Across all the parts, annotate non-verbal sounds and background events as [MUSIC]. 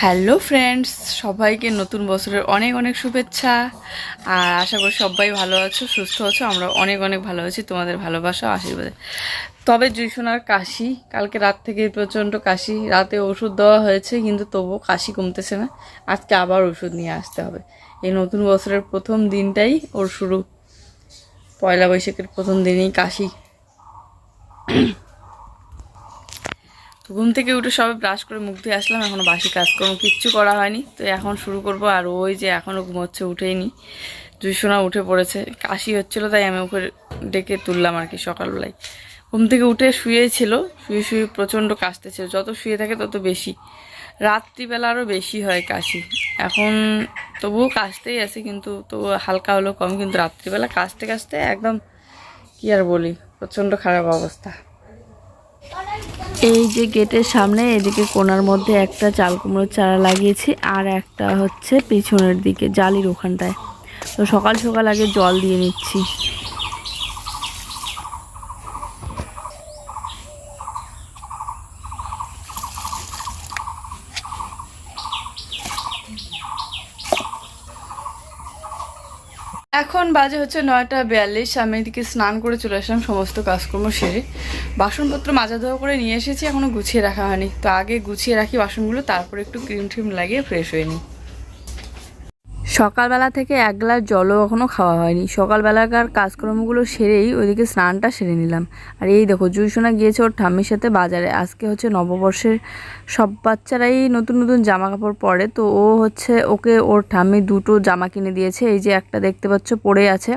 Hello friends সবাইকে নতুন বছরের অনেক অনেক শুভেচ্ছা। আর আশা করি সবাই ভালো আছো, সুস্থ আছো। আমরা অনেক অনেক ভালো আছি, তোমাদের ভালোবাসা, আশীর্বাদে। তবে জুইসোনার কাশি, কালকে রাত থেকে প্রচণ্ড কাশি, রাতে ওষুধ দেওয়া হয়েছে, কিন্তু তবুও কাশি কমতেছে না। আজকে আবার ওষুধ নিয়ে আসতে হবে। এই নতুন বছরের প্রথম দিনটাই ওর শুরু। পয়লা বৈশাখের প্রথম দিনেই কাশি। তো ঘুম থেকে উঠে সবে ব্রাশ করে মুখ ধুয়ে আসলাম এখনও বাসি কাজকর্ম কিচ্ছু করা হয়নি। তো এখন শুরু করব, আর ওই যে এখনও ঘুমোচ্ছে উঠেই নি জুইসোনা উঠে পড়েছে, কাশি হচ্ছিল, তাই আমি ওকে ডেকে তুললাম আর কি সকালবেলায়। ঘুম থেকে উঠে শুয়েছিল শুয়ে শুয়ে প্রচণ্ড কাশতেছিল, যত শুয়ে থাকে তত বেশি। রাত্রিবেলা আরও বেশি হয় কাশি। এখন তবুও কাশতেই আছে, কিন্তু তবু হালকা হলেও কম, কিন্তু রাত্রিবেলা কাশতে কাশতে একদম, কী আর বলি, প্রচণ্ড খারাপ অবস্থা। এই যে গেটের সামনে, এদিকে কোনার মধ্যে একটা চাল কুমড়োর চারা লাগিয়েছি আর একটা হচ্ছে পিছনের দিকে, জালির ওখানটায়। তো সকাল সকাল আগে জল দিয়ে নিচ্ছি। এখন বাজে হচ্ছে নয়টা বিয়াল্লিশ। আমি এদিকে স্নান করে চলে আসলাম, সমস্ত কাজকর্ম সেরে। বাসনপত্র মাজা ধোয়া করে নিয়ে এসেছি এখনও গুছিয়ে রাখা হয়নি। তো আগে গুছিয়ে রাখি বাসনগুলো, তারপরে একটু ক্রিম ট্রিম লাগিয়ে ফ্রেশ হয়ে নিই। সকালবেলা থেকে এক গ্লাস জলও এখনও খাওয়া হয়নি। সকালবেলাকার কাজকর্মগুলো সেরেই ওইদিকে স্নানটা সেরে নিলাম। আর এই দেখো জুইসোনা গিয়েছে ওর ঠাম্মির সাথে বাজারে। আজকে হচ্ছে নববর্ষের সব বাচ্চারাই নতুন নতুন জামা কাপড় পরে। তো ও হচ্ছে ওকে, ওর ঠাম্মি দুটো জামা কিনে দিয়েছে। এই যে একটা দেখতে পাচ্ছ পরে আছে।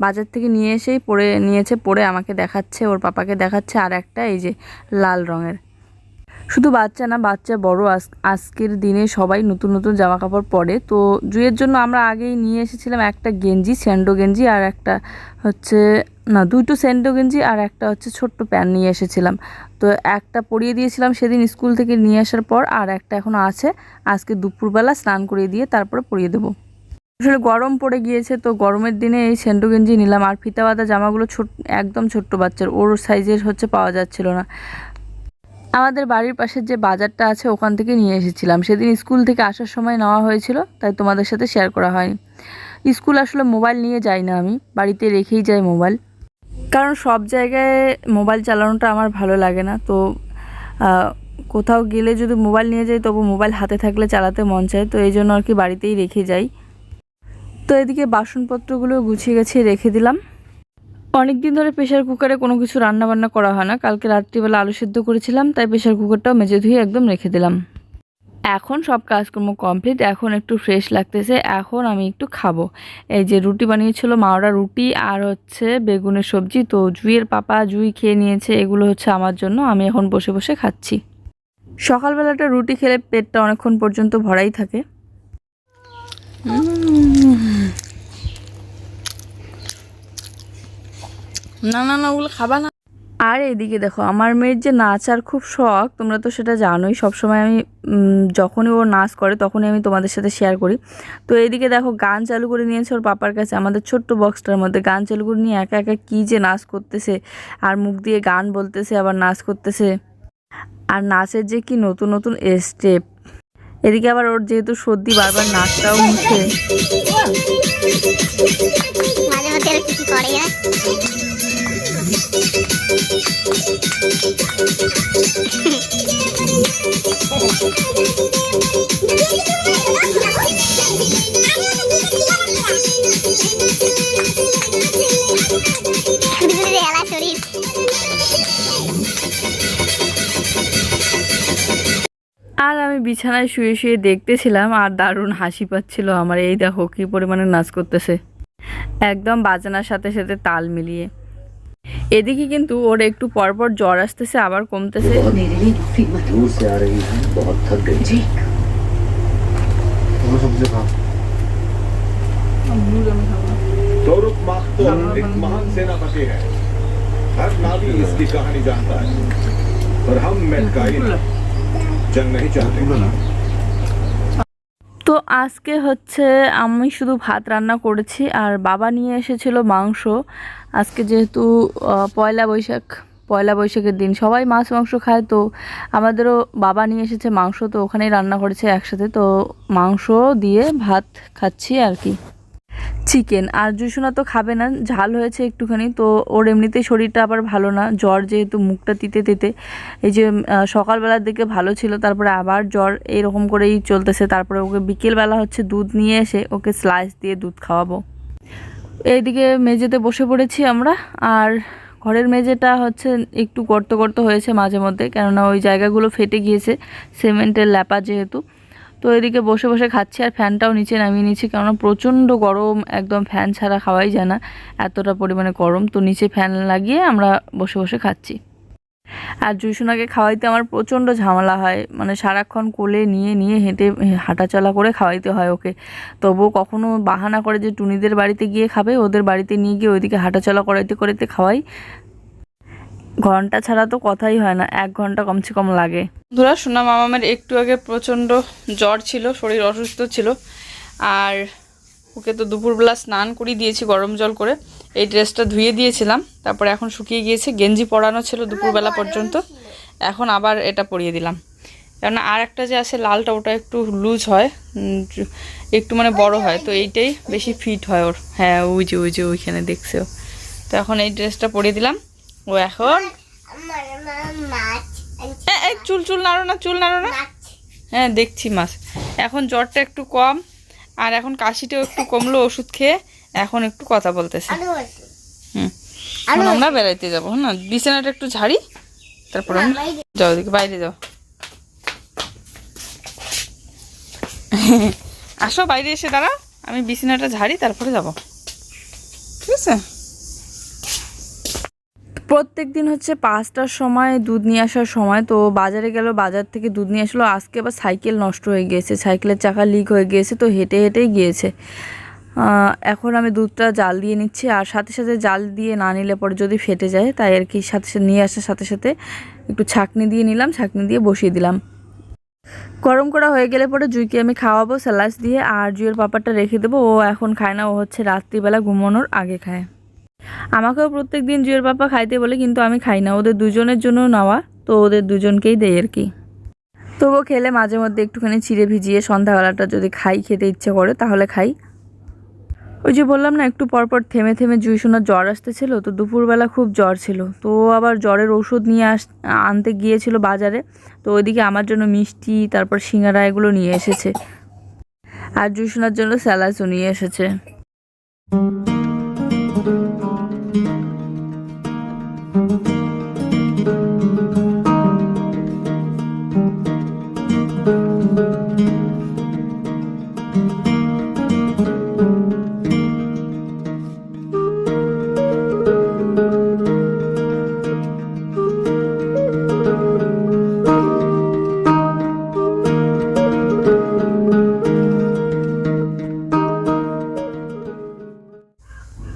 বাজার থেকে নিয়ে এসেই পরে নিয়েছে পরে আমাকে দেখাচ্ছে, ওর পাপাকে দেখাচ্ছে। আর একটা এই যে লাল রঙের। শুধু বাচ্চা না, বাচ্চা বড় আজ, আজকের দিনে সবাই নতুন নতুন জামা কাপড় পরে। তো জুয়ের জন্য আমরা আগেই নিয়ে এসেছিলাম একটা গেঞ্জি, স্যান্ডো গেঞ্জি আর একটা হচ্ছে, না, দুটো স্যান্ডো গেঞ্জি আর একটা হচ্ছে ছোট্ট প্যান্ট নিয়ে এসেছিলাম। তো একটা পরিয়ে দিয়েছিলাম সেদিন স্কুল থেকে নিয়ে আসার পর আর একটা এখনও আছে। আজকে দুপুরবেলা স্নান করিয়ে দিয়ে তারপরে পরিয়ে দেবো। আসলে গরম পড়ে গিয়েছে, তো গরমের দিনে এই সেন্ডো গেঞ্জি নিলাম। আর ফিতা বাঁধা জামাগুলো ছোট, একদম ছোট্ট বাচ্চার, ওর সাইজের হচ্ছে পাওয়া যাচ্ছিল না। আমাদের বাড়ির পাশের যে বাজারটা আছে, ওখান থেকে নিয়ে এসেছিলাম। সেদিন স্কুল থেকে আসার সময় নেওয়া হয়েছিল, তাই তোমাদের সাথে শেয়ার করা হয়নি। স্কুল আসলে মোবাইল নিয়ে যাই না আমি, বাড়িতে রেখেই যাই মোবাইল। কারণ সব জায়গায় মোবাইল চালানোটা আমার ভালো লাগে না, তো কোথাও গেলে যদি মোবাইল নিয়ে যাই, তবু মোবাইল হাতে থাকলে চালাতে মন চায়, তো এই জন্য আর কি বাড়িতেই রেখে যাই। তো এদিকে বাসনপত্রগুলো গুছিয়ে গেছিয়ে রেখে দিলাম। অনেক দিন ধরে প্রেশার কুকারে কোনো কিছু রান্না বান্না করা হয় না। কালকে রাত্রিবেলা আলু সেদ্ধ করেছিলাম, তাই প্রেশার কুকারটাও মেজে ধুয়ে একদম রেখে দিলাম। এখন সব কাজকর্ম কমপ্লিট এখন একটু ফ্রেশ লাগতেছে, এখন আমি একটু খাব। এই যে রুটি বানিয়েছিল মাওরা রুটি আর হচ্ছে বেগুনের সবজি, তো জুইয়ের পাপা জুই খেয়ে নিয়েছে, এগুলো হচ্ছে আমার জন্য, আমি এখন বসে বসে খাচ্ছি। সকালবেলাটা রুটি খেলে পেটটা অনেকক্ষণ পর্যন্ত ভরাই থাকে। না না না, ওগুলো খাবা না। আর এদিকে দেখো, আমার মেয়ের যে নাচার খুব শখ, তোমরা তো সেটা জানোই, সবসময় আমি যখনই ও নাচ করে তখনই আমি তোমাদের সাথে শেয়ার করি। তো এইদিকে দেখো, গান চালু করে নিয়েছে ওর পাপার কাছে, আমাদের ছোট্ট বক্সটার মধ্যে। গান চালু করে নিয়ে একা একা কী যে নাচ করতেছে, আর মুখ দিয়ে গান বলতেছে, আবার নাচ করতেছে। আর নাচের যে কি নতুন নতুন স্টেপ এদিকে আবার ওর যেহেতু সর্দি বারবার নাচটাও মুখে আর আমি বিছানায় শুয়ে শুয়ে দেখতেছিলাম আর দারুণ হাসি পাচ্ছিল আমার। এই দেখো কী পরিমাণে নাচ করতেছে। একদম বাজনার সাথে সাথে তাল মিলিয়ে। এদিকে কিন্তু ওর একটু পরপর জ্বর আসতেছে আবার কমতেছে। তো আজকে হচ্ছে আমি শুধু ভাত রান্না করেছি আর বাবা নিয়ে এসেছিল মাংস। আজকে যেহেতু পয়লা বৈশাখ, পয়লা বৈশাখের দিন, সবাই মাছ, মাংস খায়, তো আমাদেরও বাবা নিয়ে এসেছে মাংস, তো ওখানেই রান্না করেছে একসাথে, তো মাংস দিয়ে ভাত খাচ্ছি আর কি। চিকেন, আর জুসুনা তো খাবে না, ঝাল হয়েছে একটুখানি, তো ওর এমনিতেই শরীরটা আবার ভালো না, জ্বর যেহেতু মুখটা তিতে তিতে, এই যে সকালবেলার দিকে ভালো ছিল, তারপরে আবার জ্বর এরকম করেই চলতেছে, তারপরে ওকে বিকেলবেলা হচ্ছে দুধ নিয়ে এসে ওকে স্লাইস দিয়ে দুধ খাওয়াবো। এইদিকে মেঝেতে বসে পড়েছি আমরা, আর ঘরের মেঝেটা হচ্ছে একটু গর্ত গর্ত হয়েছে মাঝে মধ্যে, কেননা ওই জায়গাগুলো ফেটে গিয়েছে, সিমেন্টের ল্যাপা যেহেতু। তো এদিকে বসে বসে খাচ্ছি আর ফ্যানটাও নিচে নামিয়ে নিচ্ছি কেননা প্রচণ্ড গরম, একদম ফ্যান ছাড়া খাওয়াই যায় না, এতটা পরিমাণে গরম। তো নিচে ফ্যান লাগিয়ে আমরা বসে বসে খাচ্ছি। আর জুইসোনাকে খাওয়াইতে আমার প্রচণ্ড ঝামেলা হয়। মানে সারাক্ষণ কোলে নিয়ে নিয়ে হেঁটে হাঁটাচলা করে খাওয়াইতে হয় ওকে। তবুও কখনো বাহানা করে যে টুনিদের বাড়িতে গিয়ে খাবে, ওদের বাড়িতে নিয়ে গিয়ে ওইদিকে হাঁটাচলা করাইতে করাইতে খাওয়াই। ঘণ্টা ছাড়া তো কথাই হয় না, এক ঘণ্টা কমসে কম লাগে। ধরা সোনা মামামের একটু আগে প্রচণ্ড জ্বর ছিল, শরীর অসুস্থ ছিল। আর ওকে তো দুপুরবেলা স্নান করিয়ে দিয়েছি গরম জল করে। এই ড্রেসটা ধুয়ে দিয়েছিলাম। তারপরে এখন শুকিয়ে গিয়েছে। গেঞ্জি পরানো ছিল দুপুরবেলা পর্যন্ত। এখন আবার এটা পরিয়ে দিলাম। কেননা আর একটা যে আছে লালটা, ওটা একটু লুজ হয় একটু মানে বড় হয়, তো এইটাই বেশি ফিট হয় ওর। হ্যাঁ ওই যে ওই যে, ওইখানে দেখছে তো এখন এই ড্রেসটা পরিয়ে দিলাম। ও এখন চুল চুল নাড়ো না, চুল নাড়ো না। হ্যাঁ দেখছি মাছ। এখন জ্বরটা একটু কম। আর এখন কাশিটাও একটু কমলো ওষুধ খেয়ে। এখন একটু কথা বলতেছে। আলু আছে। হুম। আমরা বেড়াইতে যাব না? বিছানাটা একটু ঝাড়ি তারপর যাও ওদিকে বাইরে যাও। আসো বাইরে এসে দাঁড়া আমি বিছানাটা ঝাড়ি তারপরে যাব। ঠিক আছে? প্রত্যেক দিন হচ্ছে পাঁচটার সময় দুধ নিয়ে আসার সময় তো বাজারে গেল বাজার থেকে দুধ নিয়ে আসলো। আজকে আবার সাইকেল নষ্ট হয়ে গিয়েছে সাইকেলের চাকা লিক হয়ে গিয়েছে তো হেঁটে হেঁটেই গিয়েছে। এখন আমি দুধটা জাল দিয়ে নিচ্ছি আর সাথে সাথে জাল দিয়ে না নিলে পরে যদি ফেটে যায়, তাই আর কি সাথে সাথে নিয়ে আসার সাথে সাথে একটু ছাকনি দিয়ে নিলাম, ছাকনি দিয়ে বসিয়ে দিলাম। গরম করা হয়ে গেলে পরে জুইকে আমি খাওয়াবো স্যালাস দিয়ে আর জুইয়ের পাপারটা রেখে দেবো, ও এখন খায় না, ও হচ্ছে রাত্রিবেলা ঘুমানোর আগে খায়। আমাকেও প্রত্যেক দিন জুয়ের পাপা খাইতে বলে, কিন্তু আমি খাই না, ওদের দুজনের জন্য নেওয়া, তো ওদের দুজনকেই দেয় আর কি। তবুও খেলে মাঝে মধ্যে একটুখানি চিড়ে ভিজিয়ে সন্ধ্যাবেলাটা যদি খাই, খেতে ইচ্ছে করে, তাহলে খাই। ওই যে বললাম না, একটু পরপর থেমে থেমে জুই শোনার জ্বর আসতেছিল, তো দুপুরবেলা খুব জ্বর ছিল। তো আবার জ্বরের ওষুধ নিয়ে আস, আনতে গিয়েছিল বাজারে। তো ওইদিকে আমার জন্য মিষ্টি, তারপর সিঙ্গারা এগুলো নিয়ে এসেছে। আর জুই শোনার জন্য স্যালাসও নিয়ে এসেছে।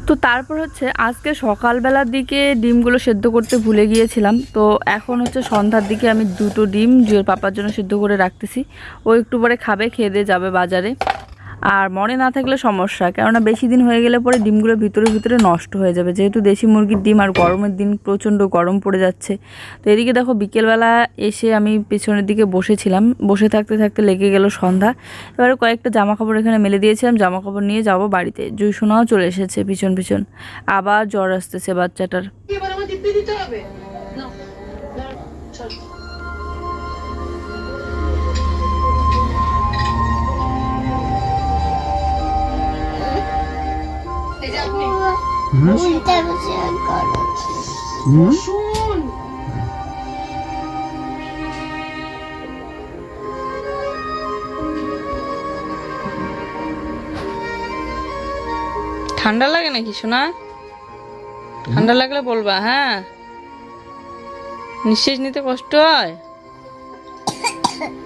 তো তারপর হচ্ছে আজকে সকালবেলার দিকে ডিমগুলো সেদ্ধ করতে ভুলে গিয়েছিলাম। তো এখন হচ্ছে সন্ধ্যার দিকে আমি দুটো ডিম, জুয়ের পাপার জন্য সেদ্ধ করে রাখতেছি। ও একটু পরে খাবে, খেয়ে দিয়ে যাবে বাজারে। আর মনে না থাকলে সমস্যা, কেননা বেশি দিন হয়ে গেলে পরে ডিমগুলো ভিতরে ভিতরে নষ্ট হয়ে যাবে। যেহেতু দেশি মুরগির ডিম আর গরমের দিন প্রচণ্ড গরম পড়ে যাচ্ছে। তো এদিকে দেখো বিকেলবেলা এসে আমি পেছনের দিকে বসেছিলাম। বসে থাকতে থাকতে লেগে গেল সন্ধ্যা। এবারে কয়েকটা জামা কাপড় এখানে মেলে দিয়েছিলাম। জামা কাপড় নিয়ে যাব বাড়িতে। জুই সোনাও চলে এসেছে পিছন পিছন। আবার জ্বর আসতেছে বাচ্চাটার। করো ঠান্ডা লাগে নাকি সোনা? ঠান্ডা লাগলে বলবা হ্যাঁ? নিঃশ্বাস নিতে কষ্ট হয়? [COUGHS] [COUGHS]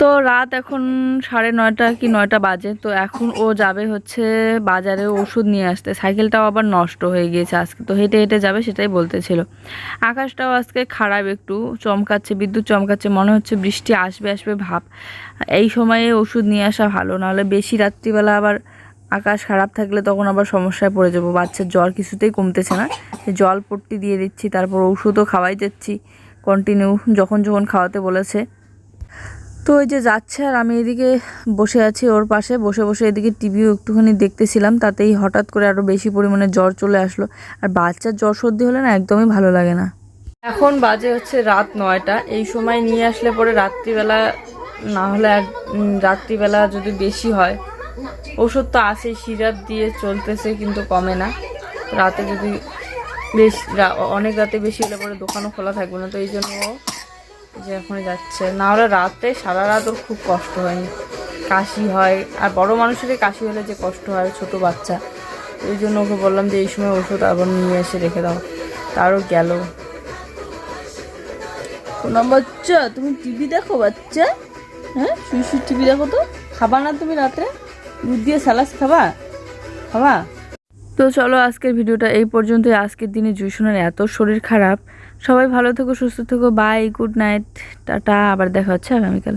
তো রাত এখন সাড়ে নয়টা কি নয়টা বাজে, তো এখন ও যাবে হচ্ছে বাজারে ওষুধ নিয়ে আসতে। সাইকেলটাও আবার নষ্ট হয়ে গিয়েছে আজকে, তো হেঁটে হেঁটে যাবে সেটাই বলতেছিল। আকাশটাও আজকে খারাপ একটু, চমকাচ্ছে, বিদ্যুৎ চমকাচ্ছে, মনে হচ্ছে বৃষ্টি আসবে আসবে ভাব। এই সময়ে ওষুধ নিয়ে আসা ভালো, নাহলে বেশি রাত্রিবেলা আবার আকাশ খারাপ থাকলে তখন আবার সমস্যায় পড়ে যাব। বাচ্চার জ্বর কিছুতেই কমতেছে না জল পট্টি দিয়ে দিচ্ছি, তারপর ওষুধও খাওয়াই যাচ্ছি। কন্টিনিউ যখন যখন খাওয়াতে বলেছে তো ওই যে যাচ্ছে আর আমি এদিকে বসে আছি ওর পাশে, বসে বসে এদিকে টিভিও একটুখানি দেখতেছিলাম, তাতেই হঠাৎ করে আরও বেশি পরিমাণে জ্বর চলে আসলো। আর বাচ্চার জ্বর সর্দি হলে না একদমই ভালো লাগে না। এখন বাজে হচ্ছে রাত নয়টা, এই সময় নিয়ে আসলে পরে রাত্রিবেলা না হলে রাত্রিবেলা যদি বেশি হয়। ওষুধ তো আছে সিরাপ দিয়ে চলতেছে কিন্তু কমে না। রাতে যদি বেশ অনেক রাতে বেশি হলে পরে দোকানও খোলা থাকবে না, তো এই জন্য যে এখন যাচ্ছে। না হলে রাতে, সারা রাত ওর খুব কষ্ট হয়। কাশি হয়। আর বড় মানুষেরই কাশি হলে যে কষ্ট হয়, ছোট বাচ্চা। ওই জন্য ওকে বললাম যে, এই সময় ওষুধ আবার নিয়ে এসে রেখে দাও। তারও গেল। কোনো বাচ্চা, তুমি টিভি দেখো বাচ্চা? হ্যাঁ? শুয়ে শুয়ে টিভি দেখো তো। খাবা না তুমি রাতে? দুধ দিয়ে স্যালাস খাবা? খাবা? তো চলো আজকের ভিডিওটা এই পর্যন্তই। আজকের দিনে জুইশোনার এত শরীর খারাপ। সবাই ভালো থেকো, সুস্থ থেকো বাই গুড নাইট টাটা, আবার দেখা হচ্ছে আগামীকাল।